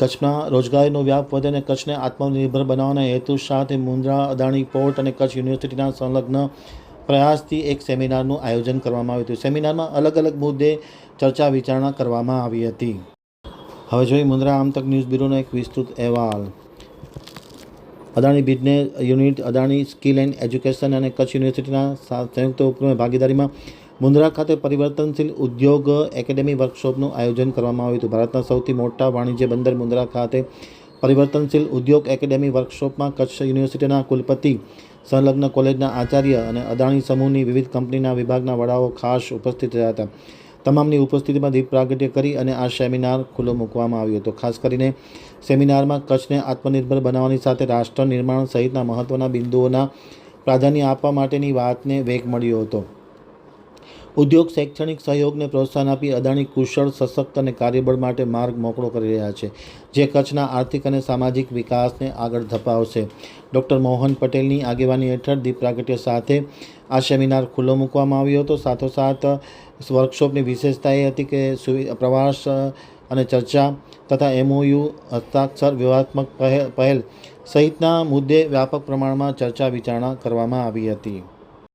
કચ્છમાં રોજગારીનો વ્યાપ વધે અને કચ્છને આત્મનિર્ભર બનાવવાના હેતુ સાથે મુન્દ્રા, અદાણી પોર્ટ અને કચ્છ યુનિવર્સિટીના સંલગ્ન પ્રયાસથી એક સેમિનારનું આયોજન કરવામાં આવ્યું હતું. સેમિનારમાં અલગ અલગ મુદ્દે ચર્ચા વિચારણા કરવામાં આવી હતી. હવે જોઈએ મુન્દ્રા આમતક ન્યૂઝ બ્યુરોનો એક વિસ્તૃત અહેવાલ. Adani business unit, Adani skill and education અને કચ્છ યુનિવર્સિટીના સંયુક્ત ઉપક્રમે ભાગીદારીમાં મુન્દ્રા ખાતે પરિવર્તનશીલ ઉદ્યોગ એકેડેમી વર્કશોપનું આયોજન કરવામાં આવ્યું હતું. ભારતના સૌથી મોટા વાણિજ્ય બંદર મુન્દ્રા ખાતે પરિવર્તનશીલ ઉદ્યોગ એકેડેમી વર્કશોપમાં કચ્છ યુનિવર્સિટીના કુલપતિ, સંલગ્ન કોલેજના આચાર્ય અને અદાણી સમૂહની વિવિધ કંપનીના વિભાગના વડાઓ ખાસ ઉપસ્થિત રહ્યા હતા. તમામની ઉપસ્થિતિમાં દીપ પ્રાગટ્ય કરી અને આ સેમિનાર ખુલ્લો મૂકવામાં આવ્યો હતો. ખાસ કરીને સેમિનારમાં કચ્છને આત્મનિર્ભર બનાવવાની સાથે રાષ્ટ્ર નિર્માણ સહિતના મહત્ત્વના બિંદુઓના પ્રાધાન્ય આપવા માટેની વાતને વેગ મળ્યો હતો. ઉદ્યોગ શૈક્ષણિક સહયોગને પ્રોત્સાહન આપી અદાણી કુશળ, સશક્ત અને કાર્યબળ માટે માર્ગ મોકળો કરી રહ્યા છે, જે કચ્છના આર્થિક અને સામાજિક વિકાસને આગળ ધપાવશે. ડૉક્ટર મોહન પટેલની આગેવાની હેઠળ દીપ પ્રાગટ્ય સાથે આ સેમિનાર ખુલ્લો મૂકવામાં આવ્યો હતો. સાથોસાથ, વર્કશોપની વિશેષતા એ હતી કે પ્રવાસ અને ચર્ચા તથા એમઓયુ, હસ્તાક્ષર, વ્યૂહાત્મક પહેલ સહિતના મુદ્દે વ્યાપક પ્રમાણમાં ચર્ચા વિચારણા કરવામાં આવી હતી.